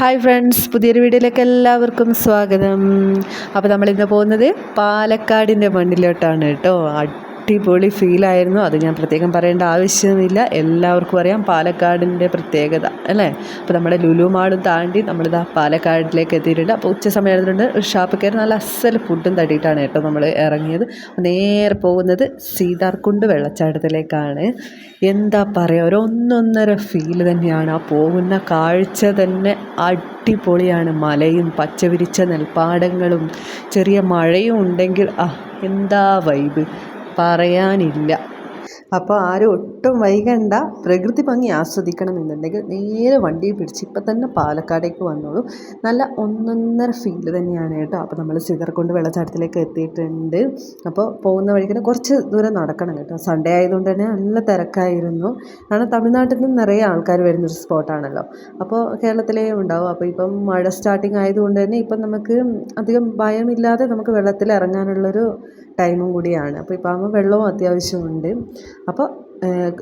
Hi friends പുതിയൊരു വീഡിയോയിലേക്ക് എല്ലാവർക്കും സ്വാഗതം. അപ്പോൾ നമ്മളിന്ന് പോകുന്നത് പാലക്കാടിന്റെ മണ്ണിലോട്ടാണ് കേട്ടോ. അടിപൊളി ഫീലായിരുന്നു അത് ഞാൻ പ്രത്യേകം പറയേണ്ട ആവശ്യമില്ല. എല്ലാവർക്കും അറിയാം പാലക്കാടിന്റെ പ്രത്യേകത അല്ലേ? അപ്പോൾ നമ്മുടെ ലുലു മാളും താണ്ടി നമ്മളിതാ പാലക്കാടിലേക്ക് എത്തിയിട്ടുണ്ട്. അപ്പോൾ ഉച്ച സമയത്തുണ്ട് ഒരു ഷാപ്പിൽ കയറി നല്ല അസൽ ഫുഡും തട്ടിയിട്ടാണ് കേട്ടോ നമ്മൾ ഇറങ്ങിയത്. നേരെ പോകുന്നത് സീതാർകുണ്ട് വെള്ളച്ചാട്ടത്തിലേക്കാണ്. എന്താ പറയുക ഒരു ഒന്നൊന്നര ഫീൽ തന്നെയാണ്. ആ പോകുന്ന കാഴ്ച തന്നെ അടിപൊളിയാണ്. മലയും പച്ചവിരിച്ച നെൽപ്പാടങ്ങളും ചെറിയ മഴയും ഉണ്ടെങ്കിൽ ആ എന്താ വൈബ് പറയാനില്ല. അപ്പോൾ ആരും ഒട്ടും വൈകണ്ട. പ്രകൃതി ഭംഗി ആസ്വദിക്കണം എന്നുണ്ടെങ്കിൽ നേരെ വണ്ടി പിടിച്ച് ഇപ്പം തന്നെ പാലക്കാടേക്ക് വന്നോളൂ. നല്ല ഒന്നൊന്നര ഫീൽ തന്നെയാണ് കേട്ടോ. അപ്പോൾ നമ്മൾ സിതർകൊണ്ട് വെള്ളച്ചാട്ടത്തിലേക്ക് എത്തിയിട്ടുണ്ട്. അപ്പോൾ പോകുന്ന വഴിക്ക് കുറച്ച് ദൂരം നടക്കണം കേട്ടോ. സൺഡേ ആയതുകൊണ്ട് തന്നെ നല്ല തിരക്കായിരുന്നു. കാരണം തമിഴ്നാട്ടിൽ നിന്ന് നിറയെ ആൾക്കാർ വരുന്നൊരു സ്പോട്ടാണല്ലോ അപ്പോൾ കേരളത്തിലേ ഉണ്ടാവും. അപ്പോൾ ഇപ്പം മഴ സ്റ്റാർട്ടിങ് ആയതുകൊണ്ട് തന്നെ ഇപ്പം നമുക്ക് അധികം ഭയമില്ലാതെ നമുക്ക് വെള്ളത്തിൽ ഇറങ്ങാനുള്ളൊരു ടൈമും കൂടിയാണ്. അപ്പോൾ ഇപ്പം ആകുമ്പോൾ വെള്ളവും അത്യാവശ്യമുണ്ട്. അപ്പോൾ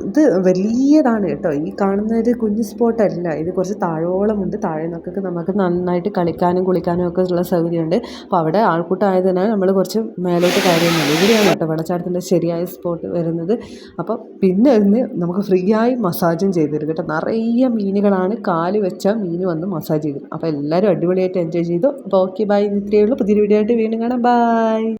ഇത് വലിയതാണ് കേട്ടോ. ഈ കാണുന്ന ഒരു കുഞ്ഞു സ്പോട്ടല്ല. ഇത് കുറച്ച് താഴോളമുണ്ട്. താഴെ നിന്നൊക്കെ നമുക്ക് നന്നായിട്ട് കളിക്കാനും കുളിക്കാനും ഒക്കെ ഉള്ള സൗകര്യമുണ്ട്. അപ്പോൾ അവിടെ ആൾക്കൂട്ടമായതിനാൽ നമ്മൾ കുറച്ച് മേലോട്ട് കാര്യമൊന്നുമില്ല ഇവിടെയാണ് കേട്ടോ വെള്ളച്ചാട്ടത്തിന്റെ ശരിയായ സ്പോട്ട് വരുന്നത്. അപ്പോൾ പിന്നെ ഇന്ന് നമുക്ക് ഫ്രീ ആയി മസാജും ചെയ്തു തരും കേട്ടോ. നിറയെ മീനുകളാണ് കാൽ വെച്ചാൽ മീൻ വന്ന് മസാജ് ചെയ്തു അപ്പോൾ എല്ലാവരും അടിപൊളിയായിട്ട് എൻജോയ് ചെയ്തു. അപ്പോൾ ഓക്കെ ബൈ ഇത്രയേ ഉള്ളൂ. പുതിയൊരു വീഡിയോ ആയിട്ട് വീണ്ടും കാണാം. ബൈ